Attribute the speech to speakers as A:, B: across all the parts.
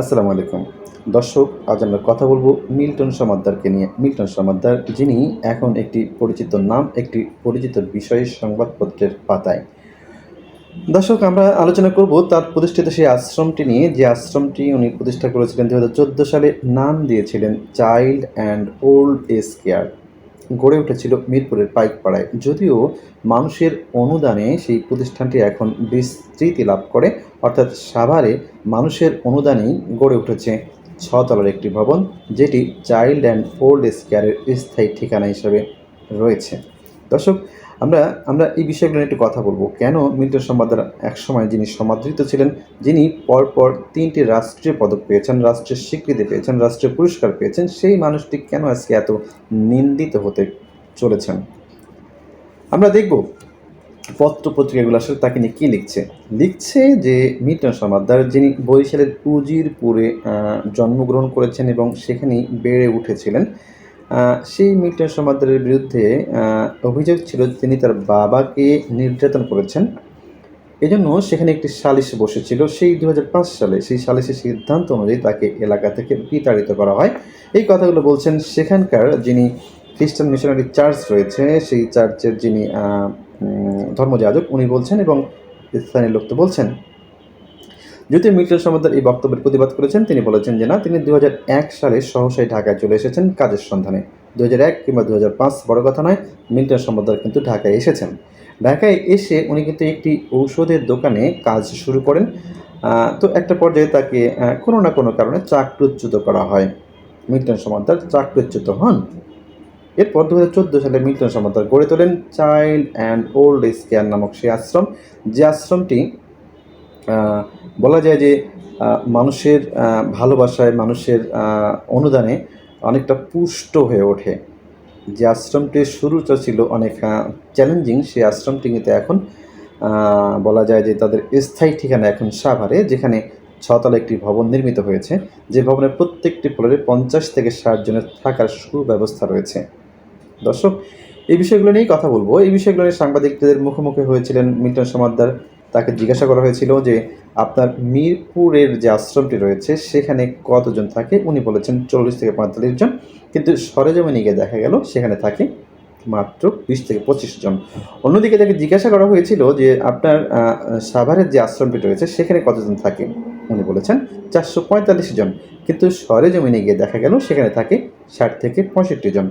A: আসসালামু আলাইকুম। দর্শক, আজ আমরা কথা বলব মিল্টন সমাদ্দারকে নিয়ে। মিল্টন সমাদ্দার, যিনি এখন একটি পরিচিত নাম, একটি পরিচিত বিষয়ের সংবাদপত্রের পাতায়। দর্শক, আমরা আলোচনা করব তার প্রতিষ্ঠিত সেই আশ্রমটি নিয়ে। যে আশ্রমটি উনি প্রতিষ্ঠা করেছিলেন দু হাজার চোদ্দ সালে, নাম দিয়েছিলেন child and old age care. গড়ে উঠেছিল মিরপুরের পাইকপাড়ায়। যদিও মানুষের অনুদানে সেই প্রতিষ্ঠানটি এখন বিস্তৃতি লাভ করে। অর্থাৎ সাভারে মানুষের অনুদানেই গড়ে উঠেছে ছতলার একটি ভবন, যেটি চাইল্ড অ্যান্ড ওল্ড এজ কেয়ারের স্থায়ী ঠিকানা হিসেবে রয়েছে। দর্শক, আমরা আমরা এই বিষয়গুলো নিয়ে একটু কথা বলব। কেন মিল্টন সম্বাদার একসময় যিনি সমাদৃত ছিলেন, যিনি পরপর তিনটি রাষ্ট্রীয় পদক পেয়েছেন রাষ্ট্রের স্বীকৃতি পেয়েছেন, রাষ্ট্রীয় পুরস্কার পেয়েছেন, সেই মানুষটি কেন আজকে এত নিন্দিত হতে চলেছেন? আমরা দেখব পত্র পত্রিকাগুলো আসলে তাকে নিয়ে কী লিখছে? লিখছে যে মিল্টন সমাদ্দার যিনি বরিশালের উজিরপুরে জন্মগ্রহণ করেছেন এবং সেখানেই বেড়ে উঠেছিলেন সেই মিল্টন সমাদ্দারের বিরুদ্ধে অভিযোগ ছিল তিনি তার বাবাকে নির্যাতন করেছেন। এজন্য সেখানে একটি সালিশ বসেছিল। সেই দু হাজার পাঁচ সালে সেই সালিশের সিদ্ধান্ত অনুযায়ী তাকে এলাকা থেকে বিতাড়িত করা হয়। এই কথাগুলো বলছেন সেখানকার যিনি খ্রিস্টান মিশনারি চার্চ রয়েছে, সেই চার্চের যিনি ধর্মযাজক উনি বলছেন এবং স্থানীয় লোক তো বলছেন। যদিও মিল্টন সমাদার এই বক্তব্যের প্রতিবাদ করেছেন। তিনি বলেছেন যে না, তিনি দু হাজার এক সালে সহসাই ঢাকায় চলে এসেছেন কাজের সন্ধানে। দু এক কিংবা দু হাজার পাঁচ বড় কথা নয় মিল্টন সমাদার কিন্তু ঢাকায় এসেছেন। ঢাকায় এসে উনি কিন্তু একটি ঔষধের দোকানে কাজ শুরু করেন। তো একটা পর্যায়ে তাকে কোনো না কোনো কারণে চাকরুচ্যুত করা হয়। মিল্টন সমাদার চাকরুচ্যুত হন। এরপর দু হাজার চোদ্দ সালে মিল্টন সমাদার গড়ে তোলেন child and old age care নামক সেই আশ্রম। যে আশ্রমটি বলা যায় যে মানুষের ভালোবাসায়, মানুষের অনুদানে অনেকটা পুষ্ট হয়ে ওঠে। যে আশ্রমটির শুরুটা ছিল অনেক চ্যালেঞ্জিং সেই আশ্রমটি কিন্তু এখন বলা যায় যে তাদের স্থায়ী ঠিকানা এখন সাভারে, যেখানে ছতলা একটি ভবন নির্মিত হয়েছে। যে ভবনের প্রত্যেকটি ফ্লোরে পঞ্চাশ থেকে ষাট জনের থাকার সুব্যবস্থা রয়েছে। দর্শক, এই বিষয়গুলো নিয়েই কথা বলব। এই বিষয়গুলো নিয়ে সাংবাদিকদের মুখোমুখি হয়েছিলেন মিল্টন সমাদ্দার। তাকে জিজ্ঞাসা করা হয়েছিল যে, আপনার মিরপুরের যে আশ্রমটি রয়েছে, সেখানে কতজন থাকে? উনি বলেছেন, চল্লিশ থেকে পঁয়তাল্লিশ জন। কিন্তু সরেজমিনে গিয়ে দেখা গেল, সেখানে থাকে মাত্র বিশ থেকে পঁচিশ জন। অন্যদিকে তাকে জিজ্ঞাসা করা হয়েছিল যে, আপনার সাভারের যে আশ্রমটি রয়েছে, সেখানে কতজন থাকে? উনি বলেছেন, চারশো পঁয়তাল্লিশ জন। কিন্তু সরেজমিনে গিয়ে দেখা গেল, সেখানে থাকে ষাট থেকে পঁয়ষট্টি জন।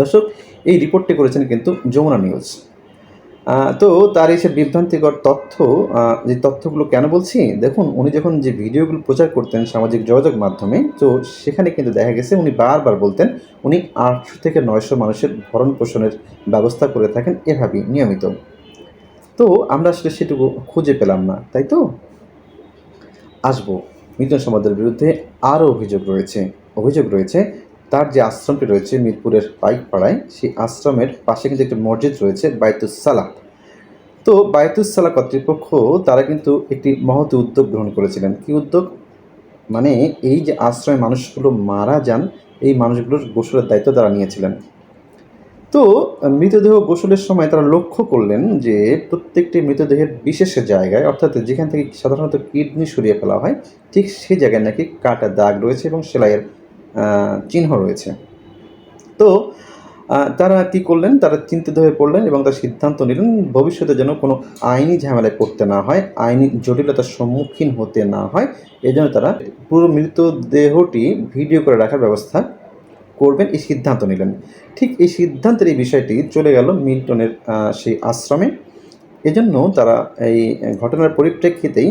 A: দর্শক, এই রিপোর্টটি করেছেন কিন্তু যমুনা নিউজ তো তার এই সে বিভ্রান্তিকর তথ্য যে তথ্যগুলো কেন বলছি? দেখুন, উনি যখন যে ভিডিওগুলো প্রচার করতেন সামাজিক যোগাযোগ মাধ্যমে, তো সেখানে কিন্তু দেখা গেছে উনি বারবার বলতেন, উনি আটশো থেকে নয়শো মানুষের ভরণ পোষণের ব্যবস্থা করে থাকেন এভাবেই নিয়মিত। তো আমরা আসলে সেটুকু খুঁজে পেলাম না, তাই তো? আসব। মিল্টন সমাদের বিরুদ্ধে আরও অভিযোগ রয়েছে অভিযোগ রয়েছে তার যে আশ্রমটি রয়েছে মিরপুরের পাইকপাড়ায়, সেই আশ্রমের পাশে কিন্তু একটি মসজিদ রয়েছে বাইতুস সালাহ তো বায়তুস সালাহ কর্তৃপক্ষ, তারা কিন্তু একটি মহৎ উদ্যোগ গ্রহণ করেছিলেন। কি উদ্যোগ? মানে এই যে আশ্রমে মানুষগুলো মারা যান, এই মানুষগুলোর গোসলের দায়িত্ব তারা নিয়েছিলেন। তো মৃতদেহ গোসলের সময় তারা লক্ষ্য করলেন যে প্রত্যেকটি মৃতদেহের বিশেষ জায়গায়, অর্থাৎ যেখান থেকে সাধারণত কিডনি সরিয়ে ফেলা হয়, ঠিক সেই জায়গায় নাকি কাটা দাগ রয়েছে এবং সেলাইয়ের চিহ্ন রয়েছে। তো তারা কি করলেন? তারা চিন্তিত হয়ে পড়লেন এবং তার সিদ্ধান্ত নিলেন ভবিষ্যতে যেন কোনো আইনি ঝামেলায় পড়তে না হয়, আইনি জটিলতার সম্মুখীন হতে না হয়। এই জন্য তারা পুরো মৃতদেহটি ভিডিও করে রাখার ব্যবস্থা করবেন, এই সিদ্ধান্ত নিলেন। ঠিক এই সিদ্ধান্তের এই বিষয়টি চলে গেল মিল্টনের সেই আশ্রমে। এজন্য তারা এই ঘটনার পরিপ্রেক্ষিতেই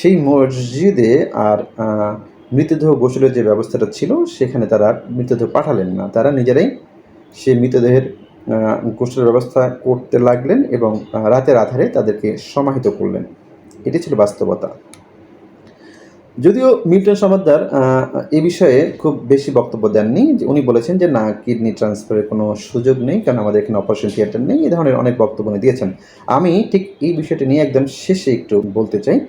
A: সেই মসজিদে আর মৃতদেহ গোসলের যে ব্যবস্থাটা ছিল, সেখানে তারা মৃতদেহ পাঠালেন না। তারা নিজেরাই সেই মৃতদেহের গোসলের ব্যবস্থা করতে লাগলেন এবং রাতের আধারে তাদেরকে সমাহিত করলেন। এটি ছিল বাস্তবতা। যদিও মিল্টন সমাদ্দার এ বিষয়ে খুব বেশি বক্তব্য দেননি। যে উনি বলেছেন যে, না, কিডনি ট্রান্সফারের কোনো সুযোগ নেই, কারণ আমাদের এখানে অপারেশন থিয়েটার নেই। এই ধরনের অনেক বক্তব্য উনি দিয়েছেন। আমি ঠিক এই বিষয়টি নিয়ে একদম শেষে একটু বলতে চাই।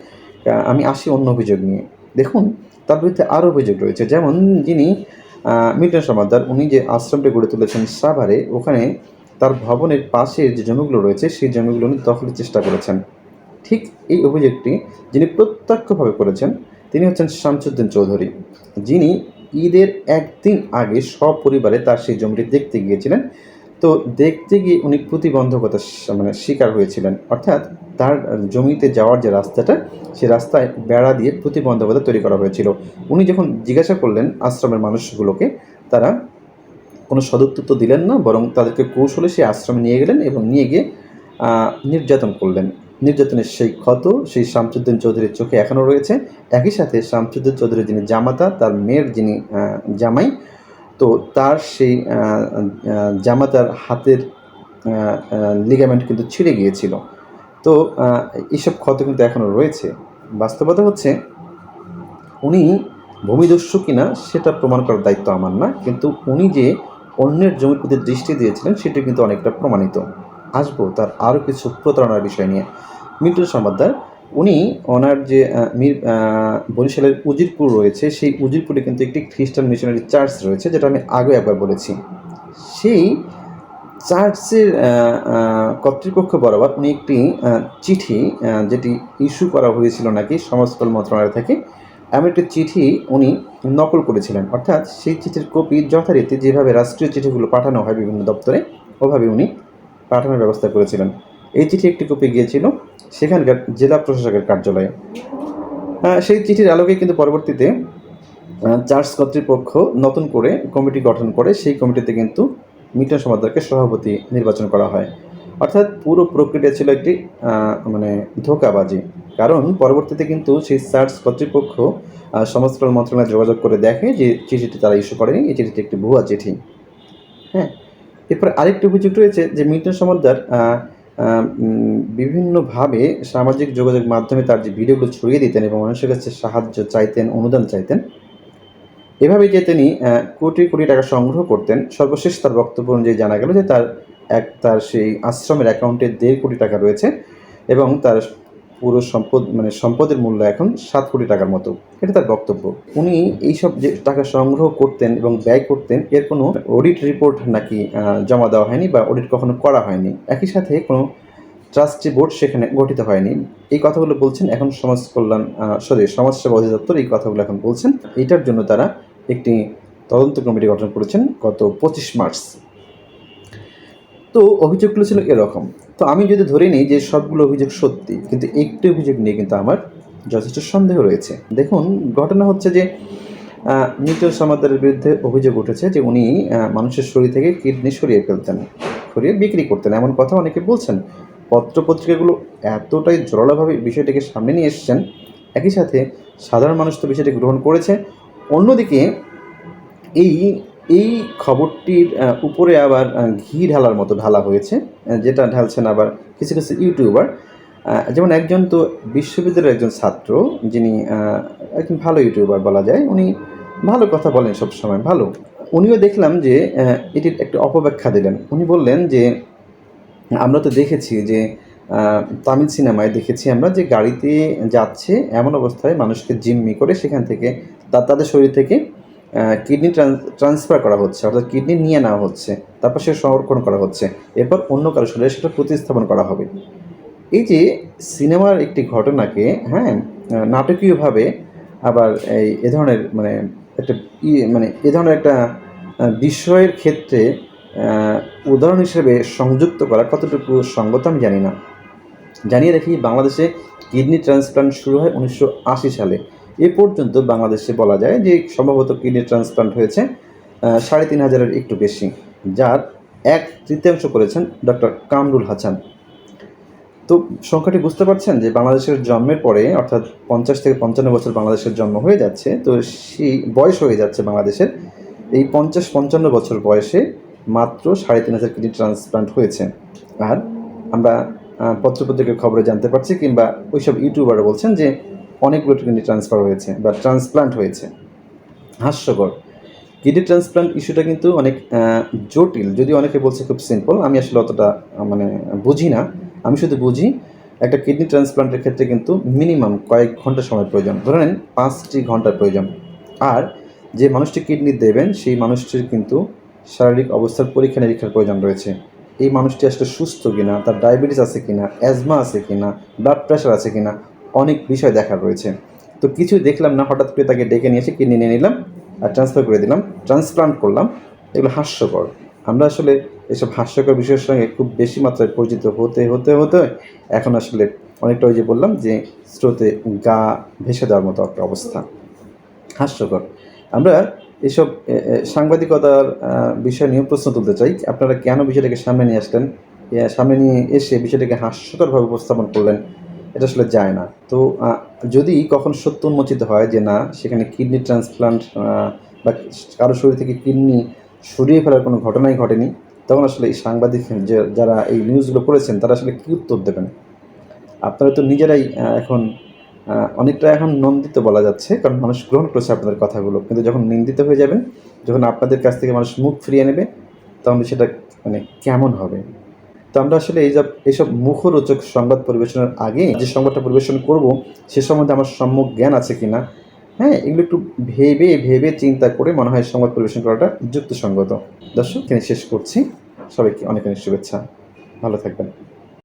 A: আমি আসি অন্য অভিযোগ নিয়ে। দেখুন তার বিরুদ্ধে আরও অভিযোগ রয়েছে। যেমন যিনি আহ, মিল্টন সমাদ্দার উনি যে আশ্রমটি গড়ে তুলেছেন সাভারে ওখানে তার ভবনের পাশের যে জমিগুলো রয়েছে সেই জমিগুলো উনি দখলের চেষ্টা করেছেন। ঠিক এই অভিযোগটি যিনি প্রত্যক্ষভাবে করেছেন তিনি হচ্ছেন শামসুদ্দিন চৌধুরী। যিনি ঈদের একদিন আগে সপরিবারে তার সেই জমিটি দেখতে গিয়েছিলেন। তো দেখতে গিয়ে উনি প্রতিবন্ধকতা মানে শিকার হয়েছিলেন। অর্থাৎ তার জমিতে যাওয়ার যে রাস্তাটা, সে রাস্তায় বেড়া দিয়ে প্রতিবন্ধকতা তৈরি করা হয়েছিল। উনি যখন জিজ্ঞাসা করলেন আশ্রমের মানুষগুলোকে, তারা কোনো সদুত্তর তো দিলেন না, বরং তাদেরকে কৌশলে সেই আশ্রমে নিয়ে গেলেন এবং নিয়ে গিয়ে নির্যাতন করলেন। নির্যাতনের সেই ক্ষত, সেই শামসুদ্দিন চৌধুরীর চোখে এখনও রয়েছে। একই সাথে শামসুদ্দিন চৌধুরী যিনি জামাতা, তার মেয়ের যিনি জামাই তো তার সেই জামাতার হাতের লিগামেন্ট কিন্তু ছিঁড়ে গিয়েছিল। তো এইসব ক্ষত কিন্তু এখনও রয়েছে। বাস্তবতা হচ্ছে, উনি ভূমিদস্যু কিনা সেটা প্রমাণ করার দায়িত্ব আমার না, কিন্তু উনি যে অন্যের জমির প্রতি দৃষ্টি দিয়েছিলেন সেটি কিন্তু অনেকটা প্রমাণিত। আসব তার আরও কিছু প্রতারণার বিষয় নিয়ে। মিল্টন সমাদ্দার উনি ওনার যে মির বরিশালের উজিরপুর রয়েছে, সেই উজিরপুরে কিন্তু একটি খ্রিস্টান মিশনারি চার্চ রয়েছে, যেটা আমি আগে একবার বলেছি। সেই চার্চের কর্তৃপক্ষ বরাবর উনি একটি চিঠি যেটি ইস্যু করা হয়েছিল নাকি সমাজকল মন্ত্রণালয় থেকে, এমন একটি চিঠি উনি নকল করেছিলেন। অর্থাৎ সেই চিঠির কপি যথারীতি যেভাবে রাষ্ট্রীয় চিঠিগুলো পাঠানো হয় বিভিন্ন দপ্তরে, ওভাবে উনি পাঠানোর ব্যবস্থা করেছিলেন। এই চিঠি একটি কপি গিয়েছিল সেখানকার জেলা প্রশাসকের কার্যালয়ে। সেই চিঠির আলোকে কিন্তু পরবর্তীতে চার্চ কর্তৃপক্ষ নতুন করে কমিটি গঠন করে সেই কমিটিতে কিন্তু মিটন সমাদারকে সভাপতি নির্বাচন করা হয়। অর্থাৎ পুরো প্রক্রিয়া ছিল একটি মানে ধোকাবাজি। কারণ পরবর্তীতে কিন্তু সেই সার্চ কর্তৃপক্ষ সমাজকল্যাণ মন্ত্রণালয়ে যোগাযোগ করে দেখে যে চিঠিটি তারা ইস্যু করেনি, এই চিঠিটি একটি ভুয়া চিঠি। হ্যাঁ এরপরে আরেকটি অভিযোগ রয়েছে যে মিটন সমাদ্দার বিভিন্নভাবে সামাজিক যোগাযোগ মাধ্যমে তার যে ভিডিওগুলো ছড়িয়ে দিতেন এবং মানুষের কাছে সাহায্য চাইতেন, অনুদান চাইতেন এভাবে যে তিনি কোটি কোটি টাকা সংগ্রহ করতেন, সর্বশেষ তার বক্তব্য অনুযায়ী জানা গেল যে তার এক, তার সেই আশ্রমের অ্যাকাউন্টে দেড় কোটি টাকা রয়েছে এবং তার পুরো সম্পদ মানে সম্পদের মূল্য এখন সাত কোটি টাকার মতো। এটা তার বক্তব্য। উনি এইসব যে টাকা সংগ্রহ করতেন এবং ব্যয় করতেন, এর কোনো অডিট রিপোর্ট নাকি জমা দেওয়া হয়নি বা অডিট কখনো করা হয়নি। একই সাথে কোনো ট্রাস্টি বোর্ড সেখানে গঠিত হয়নি। এই কথাগুলো বলছেন এখন সমাজ কল্যাণ সরি সমাজসেবা অধিদপ্তর এই কথাগুলো এখন বলছেন। এইটার জন্য তারা একটি তদন্ত কমিটি গঠন করেছেন গত পঁচিশ মার্চ। তো অভিযোগগুলো ছিল এরকম। তো আমি যদি ধরে নিই যে সবগুলো অভিযোগ সত্যি, কিন্তু একটি অভিযোগ নিয়ে কিন্তু আমার যথেষ্ট সন্দেহ রয়েছে। দেখুন, ঘটনা হচ্ছে যে মিটল সমাদারের বিরুদ্ধে অভিযোগ উঠেছে যে উনি মানুষের শরীর থেকে কিডনি সরিয়ে ফেলতেন, সরিয়ে বিক্রি করতেন। এমন কথা অনেকে বলছেন। পত্রপত্রিকাগুলো এতটাই জোরালোভাবে বিষয়টিকে সামনে নিয়ে এসছেন। একই সাথে সাধারণ মানুষ তো বিষয়টি গ্রহণ করেছে। অন্যদিকে, এই এই খবরটির উপরে আবার ঘি ঢালার মতো ঢালা হয়েছে যেটা ঢালছেন আবার কিছু কিছু ইউটিউবার। যেমন একজন তো বিশ্ববিদ্যালয়ের একজন ছাত্র, যিনি একজন ভালো ইউটিউবার বলা যায়, উনি ভালো কথা বলেন সবসময়, ভালো। উনিও দেখলাম যে এটির একটা অপব্যাখ্যা দিলেন। উনি বললেন যে, আমরা তো দেখেছি যে তামিল সিনেমায় দেখেছি আমরা যে গাড়িতে যাচ্ছে এমন অবস্থায় মানুষকে জিম্মি করে সেখান থেকে তাদের শরীর থেকে কিডনি ট্রান্সফার করা হচ্ছে, অর্থাৎ কিডনি নিয়ে নেওয়া হচ্ছে, তারপর সে সংরক্ষণ করা হচ্ছে, এরপর অন্য কারও শরীরে সেটা প্রতিস্থাপন করা হবে। এই যে সিনেমার একটি ঘটনাকে হ্যাঁ নাটকীয়ভাবে আবার এই, এ ধরনের মানে একটা মানে এ ধরনের একটা বিষয়ের ক্ষেত্রে উদাহরণ হিসেবে সংযুক্ত করা কতটুকু সঙ্গত আমি জানি না। জানিয়ে রাখি, বাংলাদেশে কিডনি ট্রান্সপ্লান্ট শুরু হয় উনিশশো আশি সালে। এ পর্যন্ত বাংলাদেশে বলা যায় যে সম্ভবত কিডনি ট্রান্সপ্লান্ট হয়েছে সাড়ে তিন হাজারের একটু বেশি, যার এক তৃতীয়াংশ করেছেন ডক্টর কামরুল হাসান তো সংখ্যাটি বুঝতে পারছেন যে বাংলাদেশের জন্মের পরে, অর্থাৎ পঞ্চাশ থেকে পঞ্চান্ন বছর বাংলাদেশের জন্ম হয়ে যাচ্ছে, তো সেই বয়স হয়ে যাচ্ছে বাংলাদেশের, এই পঞ্চাশ পঞ্চান্ন বছর বয়সে মাত্র সাড়ে তিন হাজার কিডনি ট্রান্সপ্লান্ট হয়েছে। আর আমরা পত্রপত্রিকার খবরে জানতে পারছি কিংবা ওইসব ইউটিউবাররা বলছেন যে অনেকগুলো কিডনি ট্রান্সফার হয়েছে বা ট্রান্সপ্লান্ট হয়েছে। হাস্যকর। কিডনি ট্রান্সপ্লান্ট ইস্যুটা কিন্তু অনেক জটিল। যদি অনেকে বলছে খুব সিম্পল আমি আসলে অতটা মানে বুঝি না। আমি শুধু বুঝি, একটা কিডনি ট্রান্সপ্লান্টের ক্ষেত্রে কিন্তু মিনিমাম কয়েক ঘণ্টা সময় প্রয়োজন। ধরে নেন, পাঁচটি ঘণ্টার প্রয়োজন। আর যে মানুষটি কিডনি দেবেন, সেই মানুষটির কিন্তু শারীরিক অবস্থার পরীক্ষা নিরীক্ষার প্রয়োজন রয়েছে। এই মানুষটি আসলে সুস্থ কিনা, তার ডায়াবেটিস আছে কিনা অ্যাজমা আছে কিনা ব্লাড প্রেশার আছে কিনা অনেক বিষয় দেখার রয়েছে। তো কিছুই দেখলাম না, হঠাৎ করে তাকে ডেকে নিয়ে এসে কিডনি নিয়ে নিলাম আর ট্রান্সফার করে দিলাম। ট্রান্সপ্লান্ট করলাম। এগুলো হাস্যকর। আমরা আসলে এসব হাস্যকর বিষয়ের সঙ্গে খুব বেশি মাত্রায় পরিচিত হতে হতে হতে এখন আসলে অনেকটা ওই যে বললাম যে স্রোতে গা ভেসে দেওয়ার মতো একটা অবস্থা। হাস্যকর। আমরা এসব সাংবাদিকতার বিষয় নিয়ে প্রশ্ন তুলতে চাই। আপনারা কেন বিষয়টাকে সামনে নিয়ে আসলেন? সামনে নিয়ে এসে বিষয়টাকে হাস্যকরভাবে উপস্থাপন করলেন, এটা আসলে যায় না। তো যদি কখন সত্য উন্মোচিত হয় যে না, সেখানে কিডনি ট্রান্সপ্লান্ট বা কারও শরীর থেকে কিডনি সরিয়ে ফেলার কোনো ঘটনাই ঘটেনি, তখন আসলে এই সাংবাদিক যারা এই নিউজগুলো করেছেন, তারা আসলে কী উত্তর দেবেন? আপনারা তো নিজেরাই এখন অনেকটা এখন নন্দিত বলা যাচ্ছে, কারণ মানুষ গ্রহণ করেছে আপনাদের কথাগুলো। কিন্তু যখন নিন্দিত হয়ে যাবেন, যখন আপনাদের কাছ থেকে মানুষ মুখ ফিরিয়ে নেবে, তখন সেটা মানে কেমন হবে? তো আমরা আসলে এই যা এইসব মুখরোচক সংবাদ পরিবেশনের আগে যে সংবাদটা পরিবেশন করব, সে সম্বন্ধে আমার সম্যক জ্ঞান আছে কিনা হ্যাঁ এগুলো একটু ভেবে ভেবে চিন্তা করে মনে হয় সংবাদ পরিবেশন করাটা যুক্তিসঙ্গত। দর্শক, এখানে শেষ করছি। সবাইকে অনেক অনেক শুভেচ্ছা। ভালো থাকবেন।